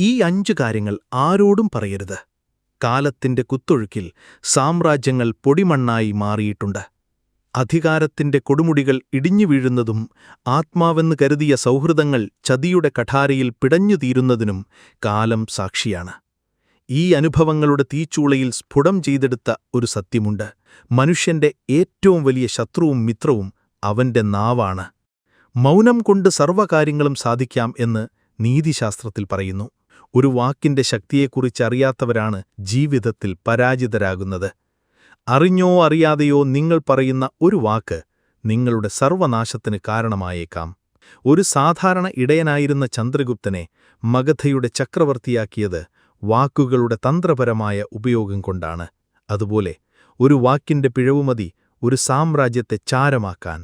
ഈ അഞ്ച് കാര്യങ്ങൾ ആരോടും പറയരുത്. കാലത്തിന്റെ കുത്തൊഴുക്കിൽ സാമ്രാജ്യങ്ങൾ പൊടിമണ്ണായി മാറിയിട്ടുണ്ട്. അധികാരത്തിന്റെ കൊടുമുടികൾ ഇടിഞ്ഞു വീഴുന്നതും ആത്മാവെന്ന് കരുതിയ സൗഹൃദങ്ങൾ ചതിയുടെ കഠാരയിൽ പിടഞ്ഞുതീരുന്നതിനും കാലം സാക്ഷിയാണ്. ഈ അനുഭവങ്ങളുടെ തീച്ചൂളയിൽ സ്ഫുടം ചെയ്തെടുത്ത ഒരു സത്യമുണ്ട്. മനുഷ്യന്റെ ഏറ്റവും വലിയ ശത്രുവും മിത്രവും അവന്റെ നാവാണ്. മൗനം കൊണ്ട് സർവകാര്യങ്ങളും സാധിക്കാം എന്ന് നീതിശാസ്ത്രത്തിൽ പറയുന്നു. ഒരു വാക്കിന്റെ ശക്തിയെക്കുറിച്ചറിയാത്തവരാണ് ജീവിതത്തിൽ പരാജിതരാകുന്നത്. അറിഞ്ഞോ അറിയാതെയോ നിങ്ങൾ പറയുന്ന ഒരു വാക്ക് നിങ്ങളുടെ സർവനാശത്തിന് കാരണമായേക്കാം. ഒരു സാധാരണ ഇടയനായിരുന്ന ചന്ദ്രഗുപ്തനെ മഗധയുടെ ചക്രവർത്തിയാക്കിയത് വാക്കുകളുടെ തന്ത്രപരമായ ഉപയോഗം കൊണ്ടാണ്. അതുപോലെ ഒരു വാക്കിന്റെ പിഴവുമതി ഒരു സാമ്രാജ്യത്തെ ചാരമാക്കാൻ.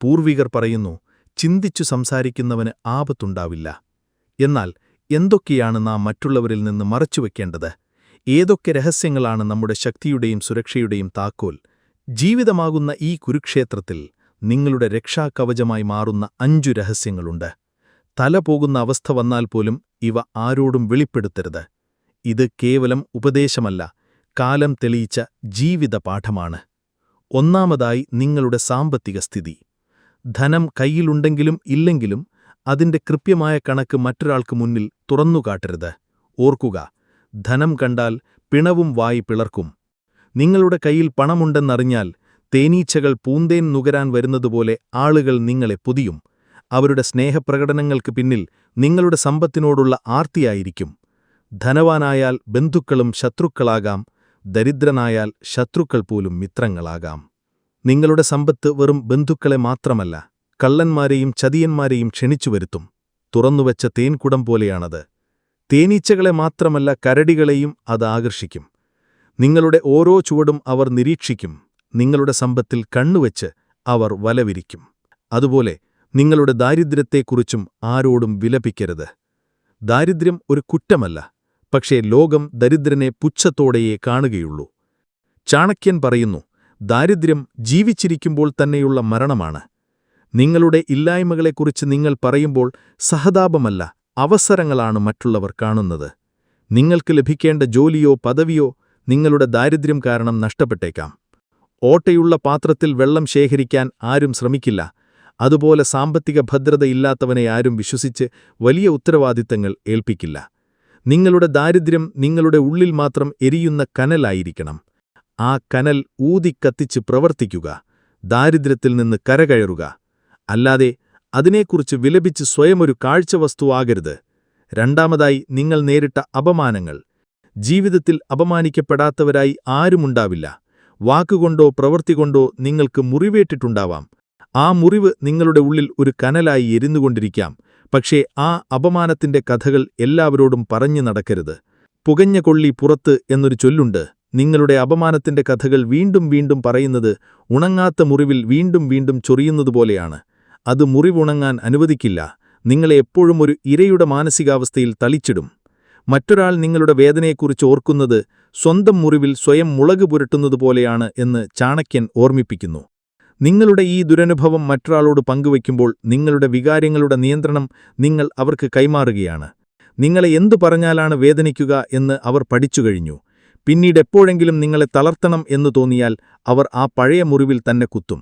പൂർവികർ പറയുന്നു ചിന്തിച്ചു സംസാരിക്കുന്നവന് ആപത്തുണ്ടാവില്ല. എന്നാൽ എന്തൊക്കെയാണ് നാം മറ്റുള്ളവരിൽ നിന്ന് മറച്ചുവെക്കേണ്ടത്? ഏതൊക്കെ രഹസ്യങ്ങളാണ് നമ്മുടെ ശക്തിയുടെയും സുരക്ഷയുടെയും താക്കോൽ? ജീവിതമാകുന്ന ഈ കുരുക്ഷേത്രത്തിൽ നിങ്ങളുടെ രക്ഷാകവചമായി മാറുന്ന അഞ്ചു രഹസ്യങ്ങളുണ്ട്. തല പോകുന്ന അവസ്ഥ വന്നാൽ പോലും ഇവ ആരോടും വെളിപ്പെടുത്തരുത്. ഇത് കേവലം ഉപദേശമല്ല കാലം തെളിയിച്ച ജീവിത പാഠമാണ്. ഒന്നാമതായി നിങ്ങളുടെ സാമ്പത്തിക സ്ഥിതി. ധനം കയ്യിലുണ്ടെങ്കിലും ഇല്ലെങ്കിലും അതിന്റെ കൃത്യമായ കണക്ക് മറ്റൊരാൾക്ക് മുന്നിൽ തുറന്നുകാട്ടരുത് ഓർക്കുക ധനം കണ്ടാൽ പിണവും വായി പിളർക്കും. നിങ്ങളുടെ കയ്യിൽ പണമുണ്ടെന്നറിഞ്ഞാൽ തേനീച്ചകൾ പൂന്തേൻ നുകരാൻ വരുന്നതുപോലെ ആളുകൾ നിങ്ങളെ പൊതിയും. അവരുടെ സ്നേഹപ്രകടനങ്ങൾക്ക് പിന്നിൽ നിങ്ങളുടെ സമ്പത്തിനോടുള്ള ആർത്തിയായിരിക്കും. ധനവാനായാൽ ബന്ധുക്കളും ശത്രുക്കളാകാം ദരിദ്രനായാൽ ശത്രുക്കൾ പോലും മിത്രങ്ങളാകാം. നിങ്ങളുടെ സമ്പത്ത് വെറും ബന്ധുക്കളെ മാത്രമല്ല കള്ളന്മാരെയും ചതിയന്മാരെയും ക്ഷണിച്ചു വരുത്തും. തുറന്നുവച്ച തേൻകുടം പോലെയാണത്. തേനീച്ചകളെ മാത്രമല്ല കരടികളെയും അത് ആകർഷിക്കും. നിങ്ങളുടെ ഓരോ ചുവടും അവർ നിരീക്ഷിക്കും. നിങ്ങളുടെ സമ്പത്തിൽ കണ്ണുവെച്ച് അവർ വലവിരിക്കും. അതുപോലെ നിങ്ങളുടെ ദാരിദ്ര്യത്തെക്കുറിച്ചും ആരോടും വിലപിക്കരുത്. ദാരിദ്ര്യം ഒരു കുറ്റമല്ല പക്ഷേ ലോകം ദരിദ്രനെ പുച്ഛത്തോടെയേ കാണുകയുള്ളൂ. ചാണക്യൻ പറയുന്നു ദാരിദ്ര്യം ജീവിച്ചിരിക്കുമ്പോൾ തന്നെയുള്ള മരണമാണ്. നിങ്ങളുടെ ഇല്ലായ്മകളെക്കുറിച്ച് നിങ്ങൾ പറയുമ്പോൾ സഹതാപമല്ല അവസരങ്ങളാണ് മറ്റുള്ളവർ കാണുന്നത്. നിങ്ങൾക്ക് ലഭിക്കേണ്ട ജോലിയോ പദവിയോ നിങ്ങളുടെ ദാരിദ്ര്യം കാരണം നഷ്ടപ്പെട്ടേക്കാം. ഓട്ടയുള്ള പാത്രത്തിൽ വെള്ളം ശേഖരിക്കാൻ ആരും ശ്രമിക്കില്ല. അതുപോലെ സാമ്പത്തിക ഭദ്രതയില്ലാത്തവനെ ആരും വിശ്വസിച്ച് വലിയ ഉത്തരവാദിത്തങ്ങൾ ഏൽപ്പിക്കില്ല. നിങ്ങളുടെ ദാരിദ്ര്യം നിങ്ങളുടെ ഉള്ളിൽ മാത്രം എരിയുന്ന കനലായിരിക്കണം. ആ കനൽ ഊതിക്കത്തിച്ച് പ്രവർത്തിക്കുക. ദാരിദ്ര്യത്തിൽ നിന്ന് കരകയറുക. അല്ലാതെ അതിനെക്കുറിച്ച് വിലപിച്ച് സ്വയമൊരു കാഴ്ചവസ്തുവാകരുത് രണ്ടാമതായി നിങ്ങൾ നേരിട്ട അപമാനങ്ങൾ. ജീവിതത്തിൽ അപമാനിക്കപ്പെടാത്തവരായി ആരുമുണ്ടാവില്ല. വാക്കുകൊണ്ടോ പ്രവൃത്തികൊണ്ടോ നിങ്ങൾക്ക് മുറിവേറ്റിട്ടുണ്ടാവാം. ആ മുറിവ് നിങ്ങളുടെ ഉള്ളിൽ ഒരു കനലായി എരിന്നുകൊണ്ടിരിക്കാം. പക്ഷേ ആ അപമാനത്തിന്റെ കഥകൾ എല്ലാവരോടും പറഞ്ഞു നടക്കരുത്. പുകഞ്ഞ കൊള്ളി പുറത്ത് എന്നൊരു ചൊല്ലുണ്ട്. നിങ്ങളുടെ അപമാനത്തിന്റെ കഥകൾ വീണ്ടും വീണ്ടും പറയുന്നത് ഉണങ്ങാത്ത മുറിവിൽ വീണ്ടും വീണ്ടും ചൊറിയുന്നതുപോലെയാണ്. അത് മുറിവുണങ്ങാൻ അനുവദിക്കില്ല. നിങ്ങളെ എപ്പോഴും ഒരു ഇരയുടെ മാനസികാവസ്ഥയിൽ തളിച്ചിടും. മറ്റൊരാൾ നിങ്ങളുടെ വേദനയെക്കുറിച്ച് ഓർക്കുന്നത് സ്വന്തം മുറിവിൽ സ്വയം മുളക് പുരട്ടുന്നതുപോലെയാണ് എന്ന് ചാണക്യൻ ഓർമ്മിപ്പിക്കുന്നു. നിങ്ങളുടെ ഈ ദുരനുഭവം മറ്റൊരാളോട് പങ്കുവയ്ക്കുമ്പോൾ നിങ്ങളുടെ വികാരങ്ങളുടെ നിയന്ത്രണം നിങ്ങൾ അവർക്ക് കൈമാറുകയാണ്. നിങ്ങളെ എന്തു പറഞ്ഞാലാണ് വേദനിക്കുക എന്ന് അവർ പഠിച്ചുകഴിഞ്ഞു പിന്നീടെപ്പോഴെങ്കിലും നിങ്ങളെ തളർത്തണം എന്നു തോന്നിയാൽ അവർ ആ പഴയ മുറിവിൽ തന്നെ കുത്തും.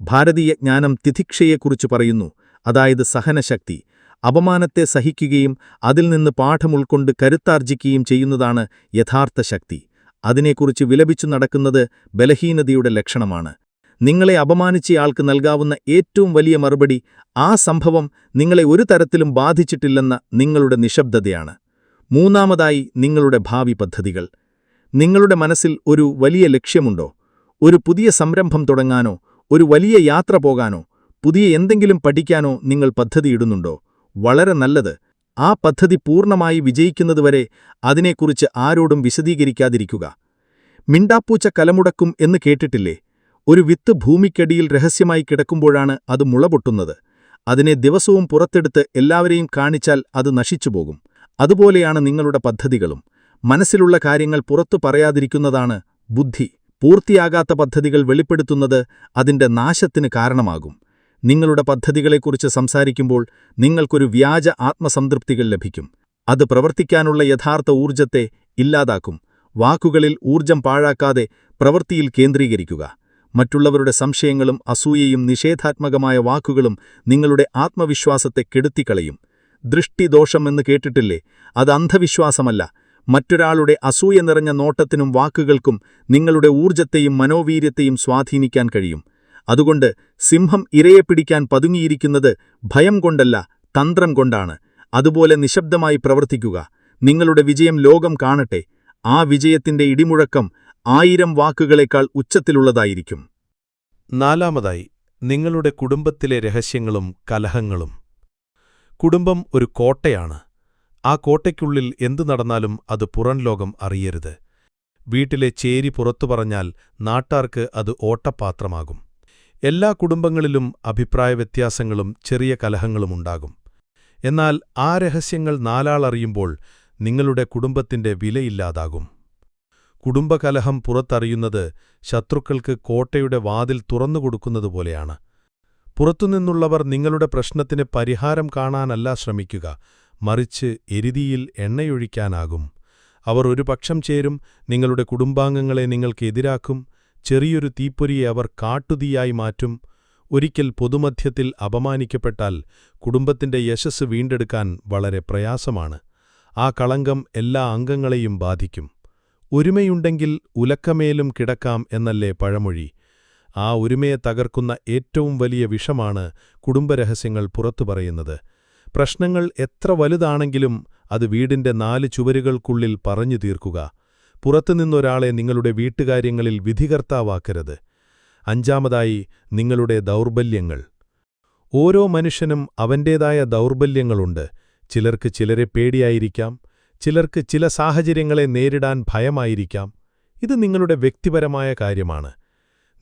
ഭാരതീയ ജ്ഞാനം തിഥിക്ഷയെക്കുറിച്ച് പറയുന്നു അതായത് സഹനശക്തി. അപമാനത്തെ സഹിക്കുകയും അതിൽ നിന്ന് പാഠം ഉൾക്കൊണ്ട് കരുത്താർജിക്കുകയും ചെയ്യുന്നതാണ് യഥാർത്ഥ ശക്തി. അതിനെക്കുറിച്ച് വിലപിച്ചു നടക്കുന്നത് ബലഹീനതയുടെ ലക്ഷണമാണ്. നിങ്ങളെ അപമാനിച്ചയാൾക്ക് നൽകാവുന്ന ഏറ്റവും വലിയ മറുപടി ആ സംഭവം നിങ്ങളെ ഒരു തരത്തിലും ബാധിച്ചിട്ടില്ലെന്ന നിങ്ങളുടെ നിശബ്ദതയാണ്. മൂന്നാമതായി നിങ്ങളുടെ ഭാവി പദ്ധതികൾ. നിങ്ങളുടെ മനസ്സിൽ ഒരു വലിയ ലക്ഷ്യമുണ്ടോ? ഒരു പുതിയ സംരംഭം തുടങ്ങാനോ? ഒരു വലിയ യാത്ര പോകാനോ പുതിയ എന്തെങ്കിലും പഠിക്കാനോ നിങ്ങൾ പദ്ധതിയിടുന്നുണ്ടോ? വളരെ നല്ലത്. ആ പദ്ധതി പൂർണമായി വിജയിക്കുന്നതുവരെ അതിനെക്കുറിച്ച് ആരോടും വിശദീകരിക്കാതിരിക്കുക. മിണ്ടാപ്പൂച്ച കലമുടക്കും എന്ന് കേട്ടിട്ടില്ലേ? ഒരു വിത്ത് ഭൂമിക്കടിയിൽ രഹസ്യമായി കിടക്കുമ്പോഴാണ് അത് മുളപൊട്ടുന്നത്. അതിനെ ദിവസവും പുറത്തെടുത്ത് എല്ലാവരെയും കാണിച്ചാൽ അത് നശിച്ചുപോകും. അതുപോലെയാണ് നിങ്ങളുടെ പദ്ധതികളും. മനസ്സിലുള്ള കാര്യങ്ങൾ പുറത്തു പറയാതിരിക്കുന്നതാണ് ബുദ്ധി. പൂർത്തിയാകാത്ത പദ്ധതികൾ വെളിപ്പെടുത്തുന്നത് അതിന്റെ നാശത്തിന് കാരണമാകും. നിങ്ങളുടെ പദ്ധതികളെക്കുറിച്ച് സംസാരിക്കുമ്പോൾ നിങ്ങൾക്കൊരു വ്യാജ ആത്മസംതൃപ്തികൾ ലഭിക്കും. അത് പ്രവർത്തിക്കാനുള്ള യഥാർത്ഥ ഊർജത്തെ ഇല്ലാതാക്കും. വാക്കുകളിൽ ഊർജം പാഴാക്കാതെ പ്രവൃത്തിയിൽ കേന്ദ്രീകരിക്കുക. മറ്റുള്ളവരുടെ സംശയങ്ങളും അസൂയയും നിഷേധാത്മകമായ വാക്കുകളും നിങ്ങളുടെ ആത്മവിശ്വാസത്തെ കെടുത്തിക്കളയും. ദൃഷ്ടിദോഷമെന്ന് കേട്ടിട്ടില്ലേ? അത് അന്ധവിശ്വാസമല്ല. മറ്റൊരാളുടെ അസൂയ നിറഞ്ഞ നോട്ടത്തിനും വാക്കുകൾക്കും നിങ്ങളുടെ ഊർജത്തെയും മനോവീര്യത്തെയും സ്വാധീനിക്കാൻ കഴിയും. അതുകൊണ്ട് സിംഹം ഇരയെ പിടിക്കാൻ പതുങ്ങിയിരിക്കുന്നത് ഭയം കൊണ്ടല്ല തന്ത്രം കൊണ്ടാണ്. അതുപോലെ നിശബ്ദമായി പ്രവർത്തിക്കുക. നിങ്ങളുടെ വിജയം ലോകം കാണട്ടെ. ആ വിജയത്തിന്റെ ഇടിമുഴക്കം ആയിരം വാക്കുകളേക്കാൾ ഉച്ചത്തിലുള്ളതായിരിക്കും. നാലാമതായി നിങ്ങളുടെ കുടുംബത്തിലെ രഹസ്യങ്ങളും കലഹങ്ങളും. കുടുംബം ഒരു കോട്ടയാണ്. ആ കോട്ടയ്ക്കുള്ളിൽ എന്തു നടന്നാലും അത് പുറൻലോകം അറിയരുത്. വീട്ടിലെ ചേരി പുറത്തു പറഞ്ഞാൽ നാട്ടാർക്ക് അത് ഓട്ടപാത്രമാകും. എല്ലാ കുടുംബങ്ങളിലും അഭിപ്രായ വ്യത്യാസങ്ങളും ചെറിയ കലഹങ്ങളുമുണ്ടാകും എന്നാൽ ആ രഹസ്യങ്ങൾ നാലാളറിയുമ്പോൾ നിങ്ങളുടെ കുടുംബത്തിന്റെ വിലയില്ലാതാകും. കുടുംബകലഹം പുറത്തറിയുന്നത് ശത്രുക്കൾക്ക് കോട്ടയുടെ വാതിൽ തുറന്നുകൊടുക്കുന്നതുപോലെയാണ് പുറത്തുനിന്നുള്ളവർ നിങ്ങളുടെ പ്രശ്നത്തിന് പരിഹാരം കാണാനല്ല ശ്രമിക്കുക. മറിച്ച് എരുതിയിൽ എണ്ണയൊഴിക്കാനാകും. അവർ ഒരു പക്ഷം ചേരും നിങ്ങളുടെ കുടുംബാംഗങ്ങളെ നിങ്ങൾക്ക് എതിരാക്കും ചെറിയൊരു തീപ്പൊരിയെ അവർ കാട്ടുതീയായി മാറ്റും. ഒരിക്കൽ പൊതുമധ്യത്തിൽ അപമാനിക്കപ്പെട്ടാൽ കുടുംബത്തിന്റെ യശസ് വീണ്ടെടുക്കാൻ വളരെ പ്രയാസമാണ്. ആ കളങ്കം എല്ലാ അംഗങ്ങളെയും ബാധിക്കും. ഒരുമയുണ്ടെങ്കിൽ ഉലക്കമേലും കിടക്കാം എന്നല്ലേ പഴമൊഴി. ആ ഒരുമയെ തകർക്കുന്ന ഏറ്റവും വലിയ വിഷമാണ് കുടുംബരഹസ്യങ്ങൾ പുറത്തു പറയുന്നത്. പ്രശ്നങ്ങൾ എത്ര വലുതാണെങ്കിലും അത് വീടിന്റെ നാല് ചുവരുകൾക്കുള്ളിൽ പറഞ്ഞു തീർക്കുക. പുറത്തുനിന്നൊരാളെ നിങ്ങളുടെ വീട്ടുകാര്യങ്ങളിൽ വിധികർത്താവാക്കരുത്. അഞ്ചാമതായി നിങ്ങളുടെ ദൗർബല്യങ്ങൾ. ഓരോ മനുഷ്യനും അവന്റേതായ ദൗർബല്യങ്ങളുണ്ട്. ചിലർക്ക് ചിലരെ പേടിയായിരിക്കാം. ചിലർക്ക് ചില സാഹചര്യങ്ങളെ നേരിടാൻ ഭയമായിരിക്കാം. ഇത് നിങ്ങളുടെ വ്യക്തിപരമായ കാര്യമാണ്.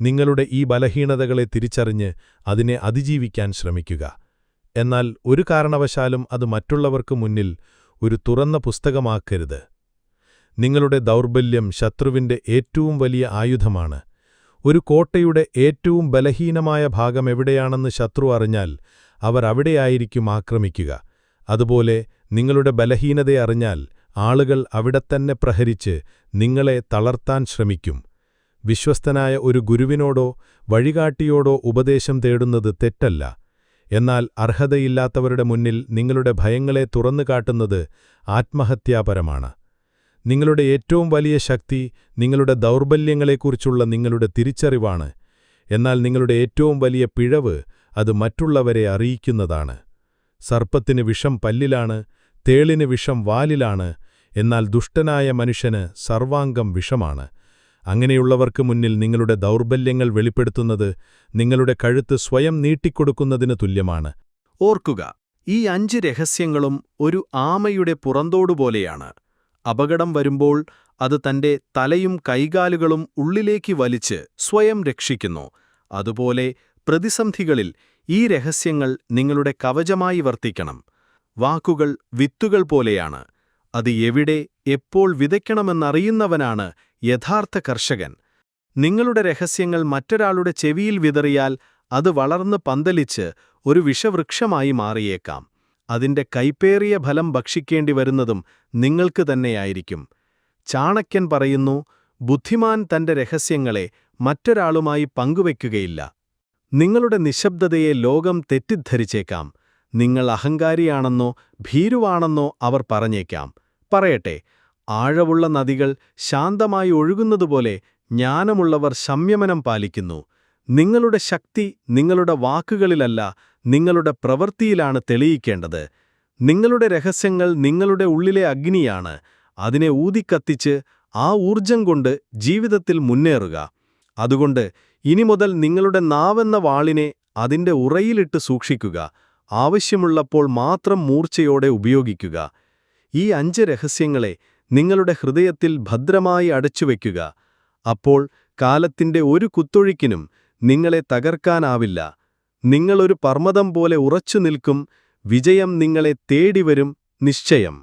നിങ്ങളുടെ ഈ ബലഹീനതകളെ തിരിച്ചറിഞ്ഞ് അതിനെ അതിജീവിക്കാൻ ശ്രമിക്കുക. എന്നാൽ ഒരു കാരണവശാലും അത് മറ്റുള്ളവർക്ക് മുന്നിൽ ഒരു തുറന്ന പുസ്തകമാക്കരുത്. നിങ്ങളുടെ ദൗർബല്യം ശത്രുവിന്റെ ഏറ്റവും വലിയ ആയുധമാണ്. ഒരു കോട്ടയുടെ ഏറ്റവും ബലഹീനമായ ഭാഗം എവിടെയാണെന്ന് ശത്രു അറിഞ്ഞാൽ അവർ അവിടെയായിരിക്കും ആക്രമിക്കുക. അതുപോലെ നിങ്ങളുടെ ബലഹീനതയെ അറിഞ്ഞാൽ ആളുകൾ അവിടെത്തന്നെ പ്രഹരിച്ച് നിങ്ങളെ തളർത്താൻ ശ്രമിക്കും. വിശ്വസ്തനായ ഒരു ഗുരുവിനോടോ വഴികാട്ടിയോടോ ഉപദേശം തേടുന്നത് തെറ്റല്ല. എന്നാൽ അർഹതയില്ലാത്തവരുടെ മുന്നിൽ നിങ്ങളുടെ ഭയങ്ങളെ തുറന്നു കാട്ടുന്നത് ആത്മഹത്യാപരമാണ്. നിങ്ങളുടെ ഏറ്റവും വലിയ ശക്തി നിങ്ങളുടെ ദൗർബല്യങ്ങളെക്കുറിച്ചുള്ള നിങ്ങളുടെ തിരിച്ചറിവാണ്. എന്നാൽ നിങ്ങളുടെ ഏറ്റവും വലിയ പിഴവ് അത് മറ്റുള്ളവരെ അറിയിക്കുന്നതാണ്. സർപ്പത്തിന് വിഷം പല്ലിലാണ് തേളിന് വിഷം വാലിലാണ് എന്നാൽ ദുഷ്ടനായ മനുഷ്യന് സർവാംഗം വിഷമാണ്. അങ്ങനെയുള്ളവർക്ക് മുന്നിൽ നിങ്ങളുടെ ദൗർബല്യങ്ങൾ വെളിപ്പെടുത്തുന്നത് നിങ്ങളുടെ കഴുത്ത് സ്വയം നീട്ടിക്കൊടുക്കുന്നതിന് തുല്യമാണ്. ഓർക്കുക ഈ അഞ്ച് രഹസ്യങ്ങളും ഒരു ആമയുടെ പുറന്തോടുപോലെയാണ്. അപകടം വരുമ്പോൾ അത് തന്റെ തലയും കൈകാലുകളും ഉള്ളിലേക്ക് വലിച്ച് സ്വയം രക്ഷിക്കുന്നു. അതുപോലെ പ്രതിസന്ധികളിൽ ഈ രഹസ്യങ്ങൾ നിങ്ങളുടെ കവചമായി വർത്തിക്കണം. വാക്കുകൾ വിത്തുകൾ പോലെയാണ്. അത് എവിടെ എപ്പോൾ വിതയ്ക്കണമെന്നറിയുന്നവനാണ് യഥാർത്ഥ കർഷകൻ. നിങ്ങളുടെ രഹസ്യങ്ങൾ മറ്റൊരാളുടെ ചെവിയിൽ വിതറിയാൽ അത് വളർന്ന് പന്തലിച്ച് ഒരു വിഷവൃക്ഷമായി മാറിയേക്കാം. അതിന്റെ കൈപ്പേറിയ ഫലം ഭക്ഷിക്കേണ്ടി വരുന്നതും നിങ്ങൾക്ക് തന്നെയായിരിക്കും. ചാണക്യൻ പറയുന്നു ബുദ്ധിമാൻ തന്റെ രഹസ്യങ്ങളെ മറ്റൊരാളുമായി പങ്കുവയ്ക്കുകയില്ല നിങ്ങളുടെ നിശബ്ദതയെ ലോകം തെറ്റിദ്ധരിച്ചേക്കാം. നിങ്ങൾ അഹങ്കാരിയാണെന്നോ ഭീരുവാണെന്നോ അവർ പറഞ്ഞേക്കാം. പറയട്ടെ ആഴവുള്ള നദികൾ ശാന്തമായി ഒഴുകുന്നതുപോലെ ജ്ഞാനമുള്ളവർ സംയമനം പാലിക്കുന്നു. നിങ്ങളുടെ ശക്തി നിങ്ങളുടെ വാക്കുകളിലല്ല നിങ്ങളുടെ പ്രവൃത്തിയിലാണ് തെളിയിക്കേണ്ടത്. നിങ്ങളുടെ രഹസ്യങ്ങൾ നിങ്ങളുടെ ഉള്ളിലെ അഗ്നിയാണ്. അതിനെ ഊതിക്കത്തിച്ച് ആ ഊർജം കൊണ്ട് ജീവിതത്തിൽ മുന്നേറുക. അതുകൊണ്ട് ഇനി മുതൽ നിങ്ങളുടെ നാവെന്ന വാളിനെ അതിന്റെ ഉറയിലിട്ട് സൂക്ഷിക്കുക. ആവശ്യമുള്ളപ്പോൾ മാത്രം മൂർച്ചയോടെ ഉപയോഗിക്കുക. ഈ അഞ്ച് രഹസ്യങ്ങളെ നിങ്ങളുടെ ഹൃദയത്തിൽ ഭദ്രമായി അടച്ചുവെക്കുക അപ്പോൾ കാലത്തിന്റെ ഒരു കുത്തൊഴിക്കിനും നിങ്ങളെ തകർക്കാനാവില്ല. നിങ്ങളൊരു പർമ്മതം പോലെ ഉറച്ചു നിൽക്കും വിജയം നിങ്ങളെ തേടിവരും നിശ്ചയം.